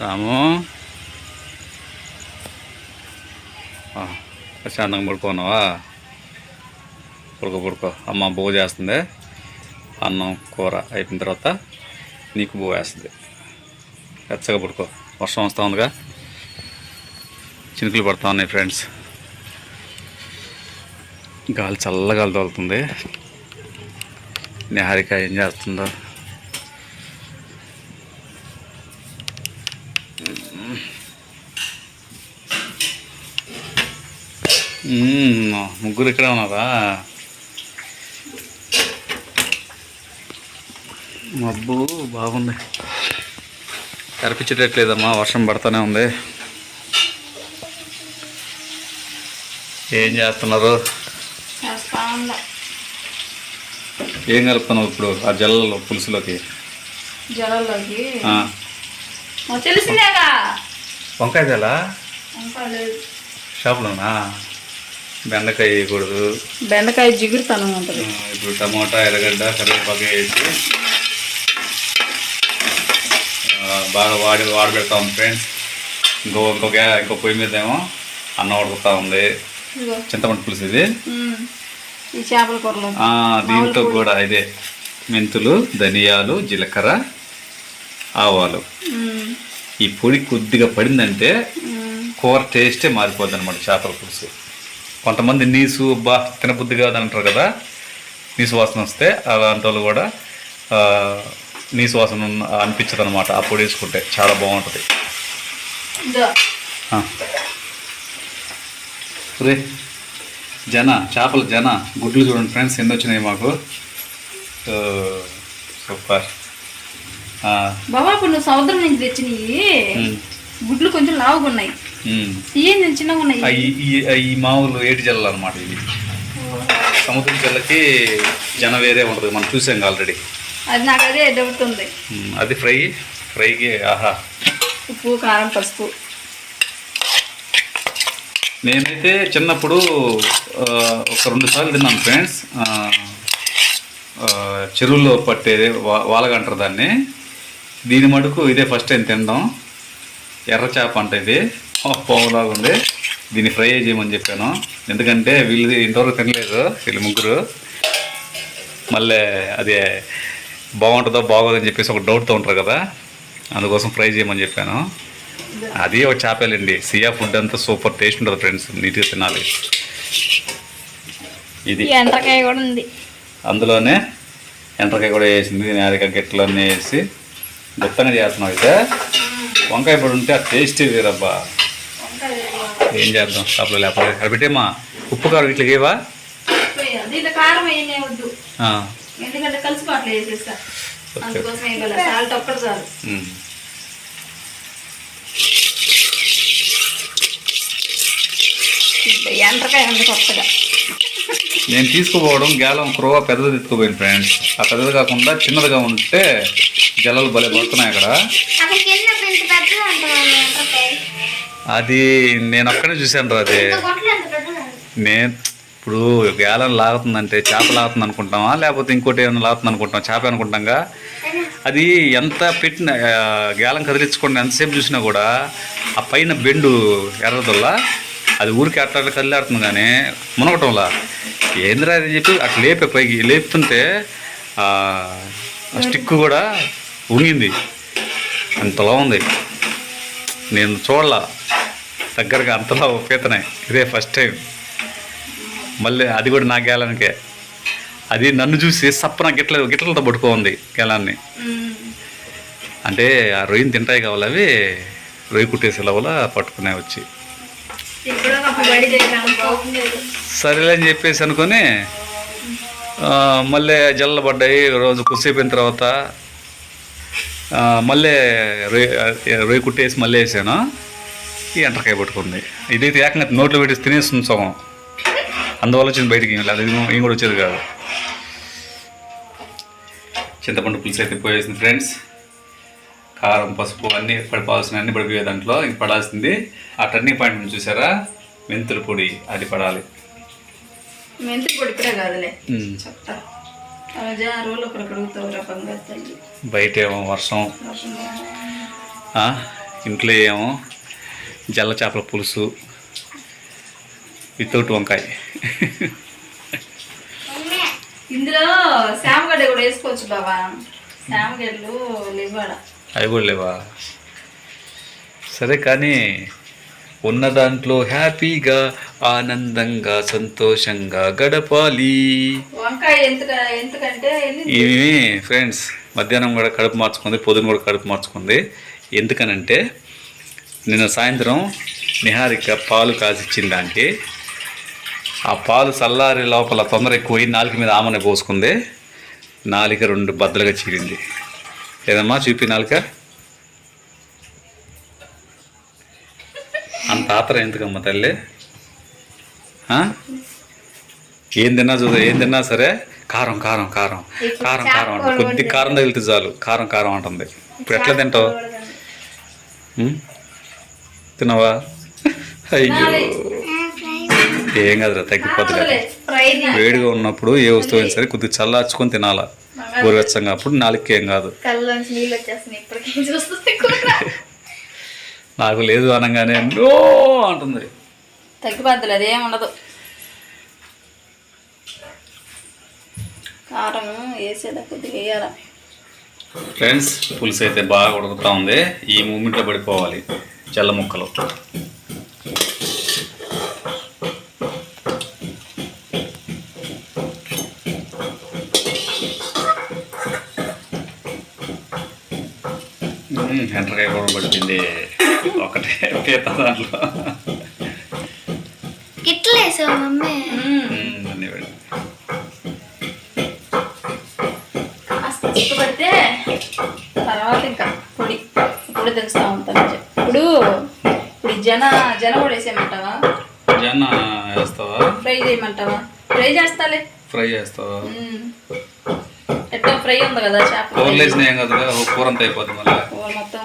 రాము ఆ, ah, ప్రశాంతంగా పడుకోనావా పడుకో పడుకో. అమ్మ బో చేస్తుంది. అన్నం కూర అయిపోయిన తర్వాత నీకు బో వేస్తుంది. వెచ్చగా పడుకో. వర్షం వస్తూ ఉందిగా. చినుకులు పడుతూ ఉన్నాయి ఫ్రెండ్స్. గాలి చల్లగాలి తోలుతుంది నిహారిక ఏం చేస్తుందో. ముగ్గురు ఇక్కడే ఉన్నారా? మబ్బు బాగుంది. కనిపించేటట్లేదమ్మా వర్షం పడుతూనే ఉంది. ఏం చేస్తున్నారు? ఏం కలుపుతున్నావు ఇప్పుడు ఆ జల్లలో పులుసులోకి? జలంలోకి తెలిసిందేగా. వంకాయ లేదు. షాప్లోనా? బెండకాయ వేయకూడదు. బెండకాయ జిగురుతనం ఉంటుంది. ఇప్పుడు టమోటా ఎర్రగడ్డ కరివేపాకు వేసి ఆ, బాగా వాడి వాడబెడతా ఉంది ఫ్రెండ్స్. ఇంకో ఇంకొక ఇంకో పొయ్యి మీద ఏమో అన్నం ఉడుకుతా ఉంది. చింతపండు పులుసు ఇది. చేపల కూరలో. ఆ, దీంతో కూడా ఇదే మెంతులు ధనియాలు జీలకర్ర ఆవాలు. ఈ పొడి కొద్దిగా పడిందంటే. కూర టేస్టే మారిపోద్ది అనమాట చేపల పులుసు కొంతమంది నీసు బా తినబుద్ధి కాదు అంటారు కదా నీసు వాసన వస్తే అలాంటి వాళ్ళు కూడా నీసు వాసన అనిపించదు అనమాట ఆ పొడి వేసుకుంటే చాలా బాగుంటుంది. రే జన చేపల జన గుడ్లు చూడండి ఫ్రెండ్స్ ఎన్ని వచ్చినాయి మాకు సూపర్ బాబా ఇప్పుడు నువ్వు సముద్రం నుంచి తెచ్చినవి గుడ్లు కొంచెం లావుగా ఉన్నాయి. ఇవి నేను చిన్నగా ఉన్నాయి? ఈ- మామూలు ఏటి జల్లలు అనమాట ఇవి. సముద్రం జల్లకి జన వేరే ఉంటుంది మనం చూసాం ఆల్రెడీ అది నాకు అదే డౌట్ ఉంది. అది ఫ్రై ఫ్రైకి ఆహా. ఉప్పు కారం పసుపు. నేనైతే చిన్నప్పుడు ఒక రెండు సార్లు తిన్నాను ఫ్రెండ్స్. పట్టేది వా- వాలగంటారు దాన్ని. దీని మటుకు ఇదే ఫస్ట్ టైం తినడం ఎర్ర చేప అంటే ఇది. పావులాగా ఉంది. దీన్ని ఫ్రై చేయమని చెప్పాను. ఎందుకంటే వీళ్ళు ఇంతవరకు తినలేదు వీళ్ళు ముగ్గురు. మళ్ళీ అది బాగుంటుందో బాగోదని చెప్పేసి ఒక డౌట్తో ఉంటారు కదా. అందుకోసం ఫ్రై చేయమని చెప్పాను. అది ఒక చేపలండి. సియా ఫుడ్ అంతా సూపర్ టేస్ట్ ఉంటుంది ఫ్రెండ్స్. నీట్గా తినాలి. ఇది. ఎండ్రకాయ కూడా ఉంది. అందులోనే ఎండ్రకాయ కూడా వేసింది. నేరకాయ గిట్టలు అన్నీ వేసి గుప్తంగా చేస్తున్నాం అయితే. వంకాయ పొడి ఉంటే ఆ టేస్ట్ వేరబ్బా. ఏం చేద్దాం? షాప్లో లేకపోతే అక్కడ పెట్టేమా ఉప్పు కారం ఇట్లా ఏవా నేను తీసుకుపోవడం గేలం కురవ పెద్దది ఎత్తుకుపోయింది ఫ్రెండ్స్ ఆ పెద్దది కాకుండా చిన్నదిగా ఉంటే జలాలు భలే పడుతున్నాయి అక్కడ. అది నేను అక్కడే చూశాను రా అది. నేను ఇప్పుడు గేలం లాగుతుందంటే చేప లాగుతుంది అనుకుంటామా? లేకపోతే ఇంకోటి ఏమైనా లాగుతుంది అనుకుంటాం చేప అనుకుంటాంగా? అది ఎంత పెట్టిన గేలం కదిలించకుండా ఎంతసేపు చూసినా కూడా ఆ పైన బెండు ఎర్రదొల్ల అది ఊరికి అట్లా అట్లా కదిలాడుతుంది కానీ మునగటంలా. ఏందిరా అని చెప్పి అట్లా లేపే పైకి లేపుతుంటే ఆ స్టిక్ కూడా ఉంగింది అంతలా ఉంది. నేను చూడలా. దగ్గరగా అంతలా ఉపేతనాయి ఇదే ఫస్ట్ టైం మళ్ళీ అది కూడా నా గేలానికే. అది నన్ను చూసి సప్పన గిట్ల గిట్లతో పట్టుకోంది గేలాన్ని. అంటే ఆ రొయ్యని తింటాయి కావాలి అవి? రొయ్యి కుట్టేసే లోపల పట్టుకునే వచ్చి. సరేలే అని చెప్పేసి అనుకొని మళ్ళీ జల్ల పడ్డాయి రోజు కుసేపోయిన తర్వాత మళ్ళీ రొయ్య రొయ్యి కుట్టేసి మళ్ళీ వేసాను. ఈ ఎంటకాయ పట్టుకుంది ఇదైతే ఏకంగా నోట్లో పెట్టి తినేస్తుంది సగం. అందువల్ల వచ్చింది బయటికి లేదు ఏం కూడా వచ్చేది కాదు. చింతపండు పులుసు అయితే పోయేసింది ఫ్రెండ్స్. కారం పసుపు అన్నీ పడిపోవాల్సిన అన్ని పడిపోయే దాంట్లో ఇంక పడాల్సింది. ఆ టర్నింగ్ పాయింట్ చూసారా? మెంతుల పొడి అది పడాలి. మెంతి పొడి ఇప్పుడే కాదులే. బయట ఏమో వర్షం. ఇంట్లో ఏమో జల్ల చేపల పులుసు వితౌట్ వంకాయ. ఇందులో శామగడ్డ కూడా వేసుకోవచ్చు బాబా. శామగడ్డలు లేవాడ అవి కూడా లేవా? సరే కానీ ఉన్న దాంట్లో హ్యాపీగా ఆనందంగా సంతోషంగా గడపాలి. వంకాయ ఎంత ఇవి ఫ్రెండ్స్ మధ్యాహ్నం కూడా కడుపు మార్చుకుంది పొద్దున కూడా కడుపు మార్చుకుంది. ఎందుకనంటే నిన్న సాయంత్రం నిహారిక పాలు కాసిచ్చిన దానికి ఆ పాలు చల్లారి లోపల తొందర ఎక్కువై నాలుక మీద ఆమెను పోసుకుంది. నాలిక రెండు బద్దలుగా చీరింది. ఏదమ్మా చూపి నాలుక? అంత ఆత్రం ఎందుకమ్మా తల్లి? ఏం తిన్నా చూద్దాం ఏం తిన్నా సరే? కారం కారం కారం. కారం కారం అంట కొద్ది కారం తగిలితే చాలు. కారం కారం అంటుంది. ఇప్పుడు ఎట్లా తింటావు? తినవా అయ్యో. ఏం కాదురా తగ్గిపోతుంది వేడిగా ఉన్నప్పుడు ఏ వస్తువు అయినా సరే కొద్దిగా చల్లార్చుకొని తినాలా? గోరువెచ్చంగా అప్పుడు నాలుగుకి ఏం కాదు కళ్ళలోంచి నీళ్ళు వచ్చేస్తున్నాయి ఇప్పటికీ చూస్తుంది కూర నాకు లేదు అనగానే నో అంటుంది. తగ్గిపోద్దులు అదేం ఉండదు. కారం వేసేదా కొద్దిగా వేయాల. ఫ్రెండ్స్ పులుసు అయితే బాగా ఉడుకుతా ఉంది. ఈ మూమెంట్లో పడిపోవాలి చల్ల ముక్కలు. ఎండ్రకాయ కూడా పడుతుంది ఒకటే పీత దాంట్లో గిట్ల వేసావు మమ్మీ. మ్మ్, అన్నీ పడి కాస్త ఇష్టపడితే తర్వాత ఇంకా పొడి పొడి తెలుస్తా ఉంటాను ఇప్పుడు ఇప్పుడు జన జన కూడా వేసేయమంటావా? వేస్తావా? ఫ్రై చేయమంటావా? ఫ్రై చేస్తాలే. ఫ్రై చేస్తావా. ఎట్లా ఫ్రై ఉంది కదా చేప వేసిన ఏం కాదు కూర అంతా అయిపోద్ది మళ్ళీ. కూర మొత్తం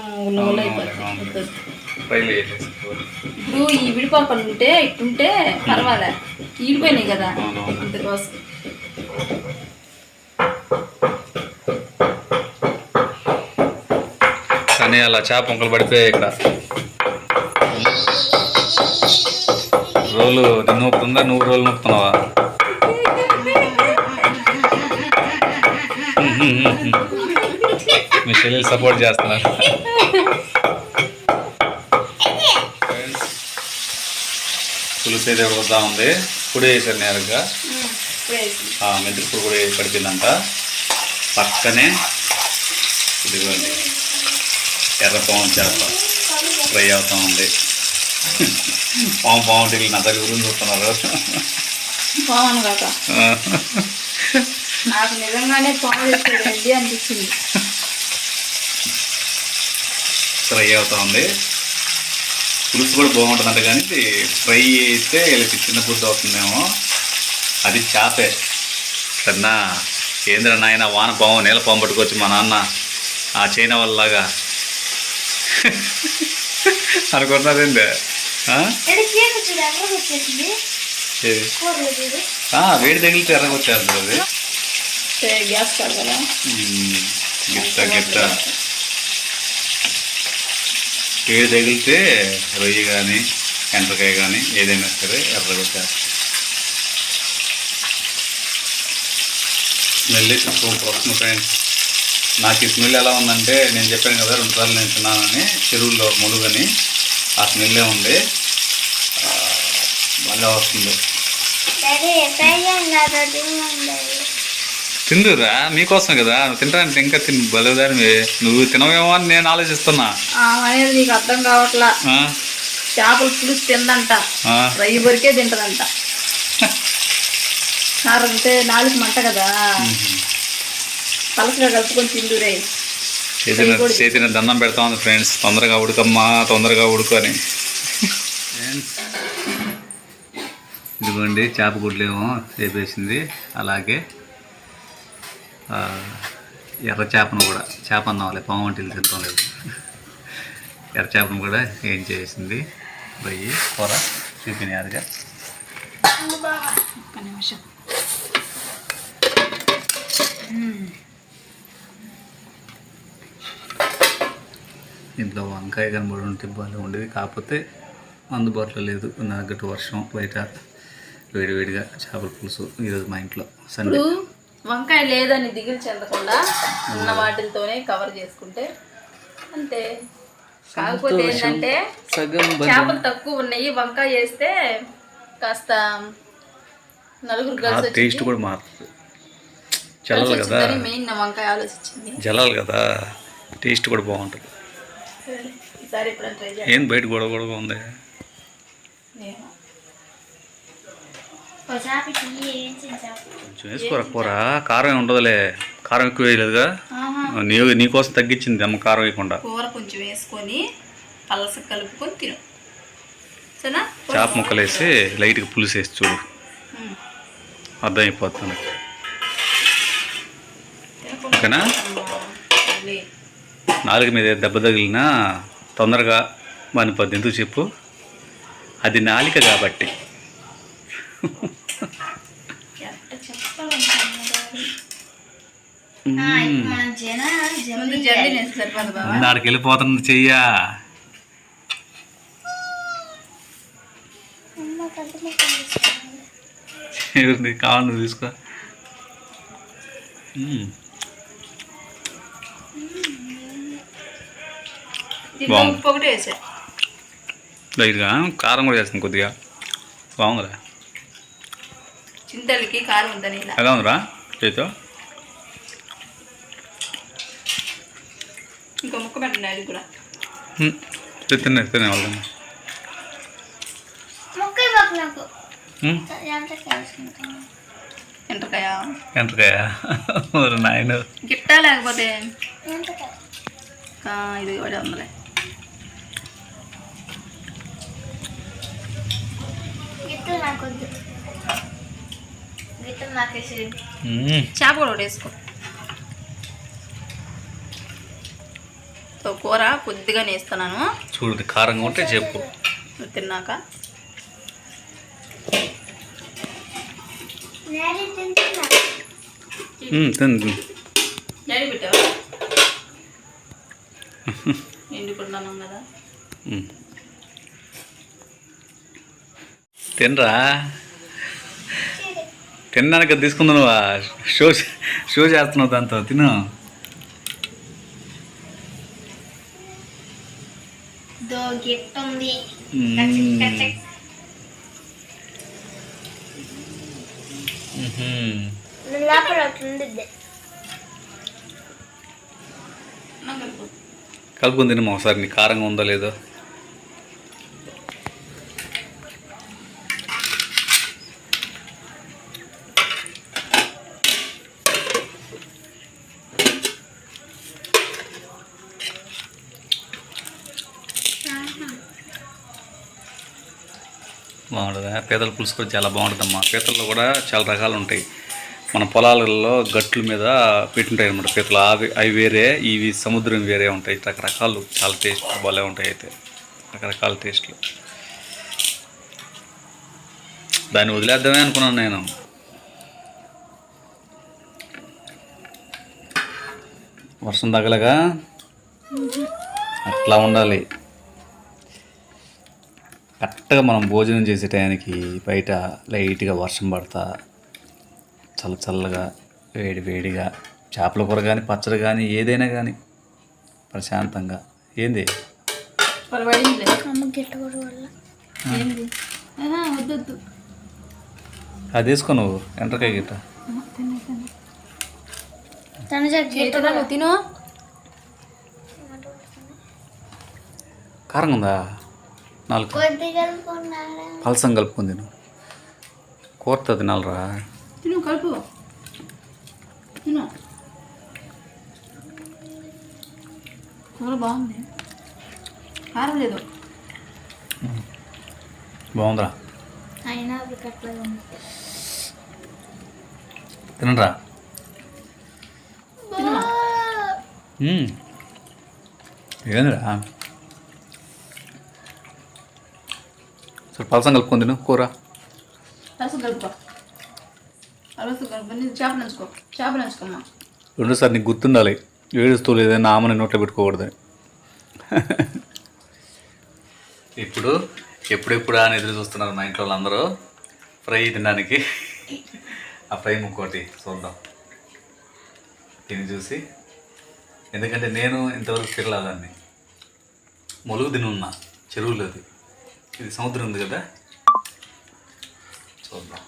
ఇప్పుడు ఈ విడిపోకుండా ఉంటే ఇట్టుంటే పర్వాలే. ఈడిపోయినాయి కదా. అందుకోసం కానీ అలా చేప ముక్కలు పడిపోయాయి ఇక్కడ. రోలు నిన్ను నొప్పుతుందా నువ్వు రోలు నొప్పుతున్నావా మీ చెల్లెలు సపోర్ట్ చేస్తున్నారు. అయితే ఉడుకుతా ఉంది. పొడి వేసారు నేరుగా. ఇప్పుడే మెంతిపూడి కూడా పడిపోయిందంట. పక్కనే ఇదిగోండి. ఎర్ర పాము చేప. ఫ్రై అవుతా ఉంది. పాము టిల్లు నా దగ్గర గురించి చూస్తున్నారు? బాగుంది కాక. నాకు నిజంగానే పాము అనిపించింది. ఫ్రై అవుతా ఉంది. పులుసు కూడా బాగుంటుందంట కానీ ఇది ఫ్రై అయితే వీళ్ళకి చిన్న బుద్ధి అవుతుందేమో. అది చేపే. సన్నా ఏంద్ర నాయన వాన పాము నీళ్ళ పాము పట్టుకొచ్చి మా నాన్న ఆ చైనా వాళ్ళలాగా ఆ, వేడి తగిలితే ఎర్రగొచ్చేస్తుంది అది. గిట్ట గిట్ట ఏది తగిలితే రొయ్యి కానీ ఎండ్రకాయ కానీ ఏదైనా సరే ఎర్రగొచ్చేస్తుంది స్మెల్ సూపర్ వస్తుంది ఫ్రెండ్స్. నాకు ఈ స్మెల్ ఎలా ఉందంటే నేను చెప్పాను కదా రెండు సార్లు నేను తిన్నానని చెరువుల్లో ములుగని ఆ స్మెల్లే ఉంది. మళ్ళీ వస్తుంది డాడీ ఫ్రై అన్నారు ఉండదు తిందురా మీకోసం కదా. తింటానంటే ఇంకా తిని బలేదాని నువ్వు తినవేమో అని నేను ఆలోచిస్తున్నా. అనేది నీకు అర్థం కావట్లా. ఆ? చేపల పులుసు తిందంట? రయ్యి బరికే తింటదంట. కారం అంటే నాలుగు మంట కదా. పలసగా కలుపుకొని తిందురే. చేతిన చేతిన దండం పెడతా ఉంది ఫ్రెండ్స్. తొందరగా ఉడకమ్మా తొందరగా ఉడుకు అని. ఇదిగోండి చేప గుడ్లు ఏమో వేపేసింది అలాగే ఎర్ర చేపను కూడా చేప అన్నావాలి పాము వంటిలు తింటాం లేదు ఎర్ర చేపను కూడా ఏం చేసింది? రొయ్యి కూర చూపినారుగా ఒక్క నిమిషం. ఇంట్లో వంకాయ కనబడి ఉంటే బాగా ఉండేది. కాకపోతే అందుబాటులో లేదు. నా దగ్గర వర్షం బయట వేడివేడిగా చేపల పులుసు ఈరోజు మా ఇంట్లో. సండే. వంకాయ లేదని దిగులు చెందకుండా ఉన్న వాటితోనే కవర్ చేసుకుంటే అంతే. కాకపోతే ఏంటంటే చేపలు తక్కువ ఉన్నాయి వంకాయ వేస్తే కాస్త నలుగురు కలిసి టేస్ట్ కూడా మారుతుంది చల్లలు కదా. మెయిన్ నా వంకాయ ఆలోచించింది. జలాలు కదా. టేస్ట్ కూడా బాగుంటుంది. ఏం బయట గొడవ గొడవగా ఉంది నేను ఒక చేపకి ఏం చేసావు కొంచెం వేసుకోరా కూర కారం ఉండదులే. కారం ఎక్కువ వేయలేదుగా. నీ నీకోసం తగ్గించింది అమ్మ కారం వేయకుండా. కూర కొంచెం వేసుకొని పలస కలుపుకొని తిను. సరేనా? చేప ముక్కలు వేసి లైట్గా పులుసు వేసి చూడు. ఉమ్. అర్థం అయిపోతుంది తినకుండా ఓకేనా నాలుగు మీద దెబ్బ తగిలినా తొందరగా మానిపోద్ది ఎందుకు చెప్పు. అది నాలిక కాబట్టి ఎంత చెప్పాలనుకున్నాడు మన జన ముందు జల్లి నేను సరిపోదు బాబా ఆడికి వెళ్ళిపోతుంది చెయ్యా. ఎవరిని కావాలి నువ్వు తీసుకో. లైట్గా కారం కూడా వేస్తుంది కొద్దిగా. బాగుందిరా. చింతలకి కారం ఉందని ఎలా ఉందిరా? చేతో ఇంకో ముక్క పెట్టండి అది కూడా తిన్నా తినే వాళ్ళని ముక్క ఇవ్వకు నాకు మ్మ్. ఎంత చేసుకుంటాను ఎంటకాయ ఎంతకాయ మరి నాయన గిట్టా లేకపోతే ఎంత ఆ, ఇది కూడా ఉందిలే గిట్టలు నాకు వద్దు గిట్టలు నాకు వేసి మ్మ్. చేప కూడా ఒకటి వేసుకో సో కూర కొద్దిగా వేస్తున్నాను చూడు కారంగా ఉంటే చెప్పు. తిన్నాక. డాడీ పెట్టావా? ఎండుకున్నాను కదా. తినరా? తినడానికి అది తీసుకుందా నువ్వా. షో షో చేస్తున్నావు దాంతో తిను. గిఫ్ట్ ఉంది. కలుపుకొని ఒకసారి నీ కారంగా ఉందో లేదో బాగుంటుందా పీతల పులుసు కూడా చాలా బాగుంటుందమ్మా. పీతల్లో కూడా చాలా రకాలు ఉంటాయి మన పొలాలలో గట్ల మీద పెట్టుంటాయి అనమాట పీతలు. అవి అవి వేరే ఇవి సముద్రం వేరే ఉంటాయి. రకరకాలు చాలా టేస్ట్ భలే ఉంటాయి అయితే. రకరకాల టేస్ట్లు. దాన్ని వదిలేద్దామే అనుకున్నాను నేను. వర్షం తగలగా అట్లా ఉండాలి. కరెక్ట్గా మనం భోజనం చేసే టయానికి బయట లైట్గా వర్షం పడతా చల్ల చల్లగా వేడి వేడిగా చేపల కూర కానీ పచ్చడి కానీ ఏదైనా కానీ ప్రశాంతంగా. ఏంది? అది వేసుకో నువ్వు ఎండ్రకాయ గిట్ట. తిను కారంగా ఉందా నాలుగు. పలసం కలుపుకుంది నువ్వు కోర్త తినాలరా తిను కలుపు. తిను. కూర బాగుంది. కారం లేదు. బాగుందిరా. అయినా అది కట్టలేదు తినరా. ఏందిరా సరే పలసం కలుపుకుంది నువ్వు కూర రసం కలుపుకో రసం కలుపు నీ చేప నంచుకో చేప నంచుకోమ్మా రెండోసారి నీకు గుర్తుండాలి ఏడుస్తూ లేదని ఆమెను నోట్లో పెట్టుకోకూడదు ఇప్పుడు ఎప్పుడెప్పుడు అని ఎదురు చూస్తున్నారు మా ఇంట్లో వాళ్ళందరూ ఫ్రై తినడానికి ఆ ఫ్రై ముక్కోటి చూద్దాం తిని చూసి ఎందుకంటే నేను ఇంతవరకు తిరలేదాన్ని మొలుగు తిని ఉన్నా చెరువులోది ఇది సముద్రం ఉంది కదా. చూద్దాం.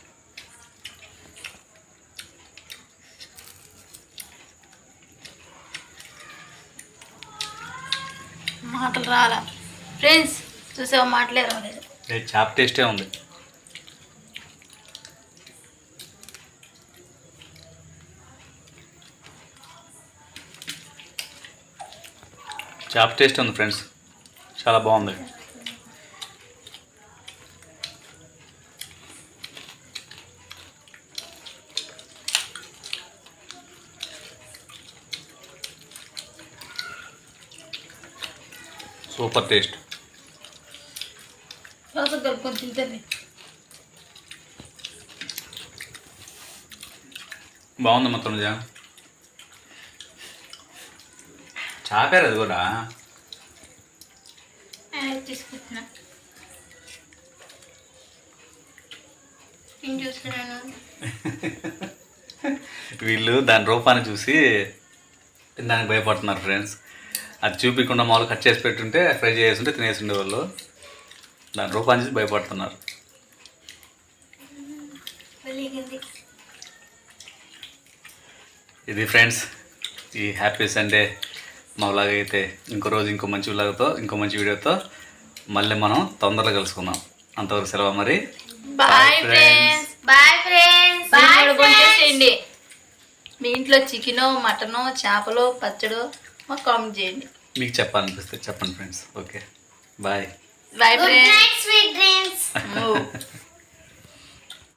మాటలు రాలా. ఫ్రెండ్స్ చూసావా మాటలే రాలేదు. చేప టేస్టే ఉంది. చేప టేస్ట్ ఉంది ఫ్రెండ్స్. చాలా బాగుంది. Super taste. రోజు కలుపుకొని తింటుంది బాగుంది మొత్తం చాపారు అది కూడా. తీసుకుంటున్నా. నేను చూస్తున్నాను. వీళ్ళు దాని రూపాన్ని చూసి తినడానికి భయపడుతున్నారు ఫ్రెండ్స్. అది చూపించకుండా మామూలు కట్ చేసి పెట్టుంటే ఫ్రై చేస్తుంటే తినేసిండే వాళ్ళు. దాని రూపాన్ని చూసి భయపడుతున్నారు. ఇది ఫ్రెండ్స్ ఈ హ్యాపీ సండే మా vlog అయితే ఇంకో రోజు ఇంకో మంచి వ్లాగ్తో ఇంకో మంచి వీడియోతో మళ్ళీ మనం తొందరలో కలుసుకుందాం. అంతవరకు సెలవు మరి. బాయ్. ఫ్రెండ్స్ బాయ్ మీ ఇంట్లో చికెనో మటనో చేపలో పచ్చడో మాకు కామెంట్ చేయండి. మీకు చెప్పాలనిపిస్తే చెప్పండి friends. Okay. Bye. Bye good friends. Night sweet dreams